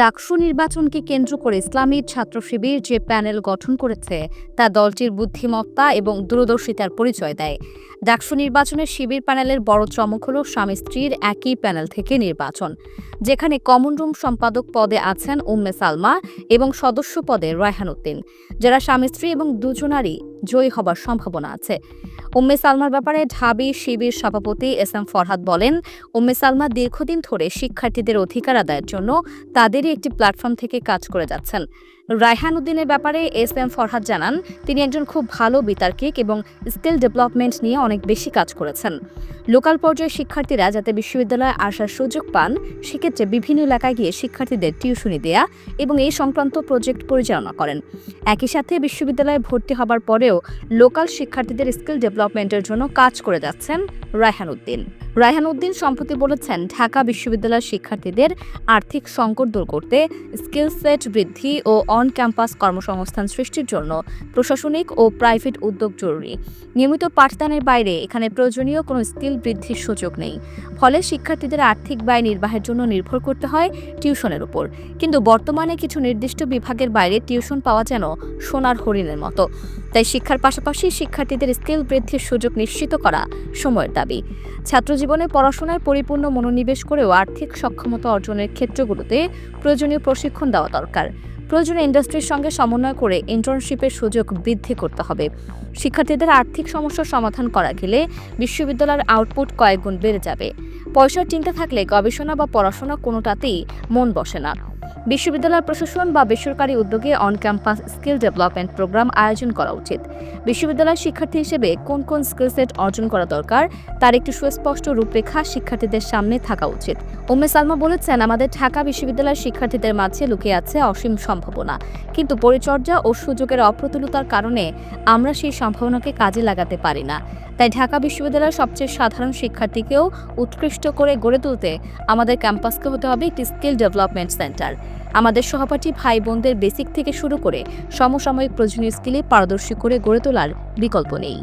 ডাকসু নির্বাচনকে কেন্দ্র করে ইসলামী ছাত্র শিবির যে প্যানেল গঠন করেছে, তা দলটির বুদ্ধিমত্তা এবং দূরদর্শিতার পরিচয় দেয়। ডাকসু নির্বাচনের শিবির প্যানেলের বড় চমক হল স্বামী স্ত্রীর একই প্যানেল থেকে নির্বাচন, যেখানে কমন রুম সম্পাদক পদে আছেন উম্মে সালমা এবং সদস্য পদে রায়হান উদ্দিন। যারা স্বামী স্ত্রী এবং দুজনারই জয়ী হবার সম্ভাবনা আছে। উম্মে সালমার ব্যাপারে ঢাবি শিবির সভাপতি এস এম ফরহাদ বলেন, উম্মে সালমা দীর্ঘদিন ধরে শিক্ষার্থীদের অধিকার আদায়ের জন্য তাদেরই একটি প্ল্যাটফর্ম থেকে কাজ করে যাচ্ছেন। রায়হান উদ্দিনের ব্যাপারে এস এম ফরহাদ জানান, তিনি একজন খুব ভালো বিতার্কিক এবং স্কিল ডেভেলপমেন্ট নিয়ে অনেক বেশি কাজ করেছেন। লোকাল পর্যায়ে শিক্ষার্থীরা যাতে বিশ্ববিদ্যালয়ে আসার সুযোগ পান, সেক্ষেত্রে বিভিন্ন এলাকায় গিয়ে শিক্ষার্থীদের টিউশনি দেয়া এবং এই সংক্রান্ত প্রজেক্ট পরিচালনা করেন। একই সাথে বিশ্ববিদ্যালয়ে ভর্তি হবার পরেও লোকাল শিক্ষার্থীদের স্কিল ডেভেলপমেন্টের জন্য কাজ করে যাচ্ছেন রায়হান উদ্দিন। রায়হান উদ্দিন সম্প্রতি বলেছেন, ঢাকা বিশ্ববিদ্যালয়ের শিক্ষার্থীদের আর্থিক সংকট দূর করতে স্কিল সেট বৃদ্ধি ও অন ক্যাম্পাস কর্মসংস্থান সৃষ্টির জন্য প্রশাসনিক ও প্রাইভেট উদ্যোগ জরুরি। নিয়মিত পাঠদানের বাইরে এখানে প্রয়োজনীয় কোনো স্কিল বৃদ্ধির সুযোগ নেই। ফলে শিক্ষার্থীদের আর্থিক ব্যয় নির্বাহের জন্য নির্ভর করতে হয় টিউশনের উপর। কিন্তু বর্তমানে কিছু নির্দিষ্ট বিভাগের বাইরে টিউশন পাওয়া যেন সোনার হরিণের মতো। তাই শিক্ষার পাশাপাশি শিক্ষার্থীদের স্কিল বৃদ্ধির সুযোগ নিশ্চিত করা সময়ের দাবি। ছাত্রজীবনে পড়াশোনায় পরিপূর্ণ মনোনিবেশ করেও আর্থিক সক্ষমতা অর্জনের ক্ষেত্রগুলোতে প্রয়োজনীয় প্রশিক্ষণ দেওয়া দরকার। প্রয়োজনে ইন্ডাস্ট্রির সঙ্গে সমন্বয় করে ইন্টার্নশিপের সুযোগ বৃদ্ধি করতে হবে। শিক্ষার্থীদের আর্থিক সমস্যার সমাধান করা গেলে বিশ্ববিদ্যালয়ের আউটপুট কয়েকগুণ বেড়ে যাবে। পয়সার চিন্তা থাকলে গবেষণা বা পড়াশোনা কোনোটাতেই মন বসে না। বিশ্ববিদ্যালয় প্রশাসন বা বেসরকারি উদ্যোগে on campus skill development program আয়োজন করা উচিত। বিশ্ববিদ্যালয়ের শিক্ষার্থী হিসেবে কোন কোন স্কিল সেট অর্জন করা দরকার, তার একটি সুস্পষ্ট রূপরেখা শিক্ষার্থীদের সামনে থাকা উচিত। উম্মে সালমা বলেছেন, আমাদের ঢাকা বিশ্ববিদ্যালয়ের শিক্ষার্থীদের মাঝে লুকিয়ে আছে অসীম সম্ভাবনা। কিন্তু পরিচর্যা ও সুযোগের অপ্রতুলতার কারণে আমরা সেই সম্ভাবনাকে কাজে লাগাতে পারি না। তাই ঢাকা বিশ্ববিদ্যালয়ের সবচেয়ে সাধারণ শিক্ষার্থীকেও উৎকৃষ্ট করে গড়ে তুলতে আমাদের ক্যাম্পাসকে হতে হবে একটি স্কিল ডেভেলপমেন্ট সেন্টার আমাদের সহপাঠী ভাই বোনদের বেসিক থেকে শুরু করে সমসাময়িক প্রয়োজনীয় স্কিলে পারদর্শী করে গড়ে তোলার বিকল্প নেই।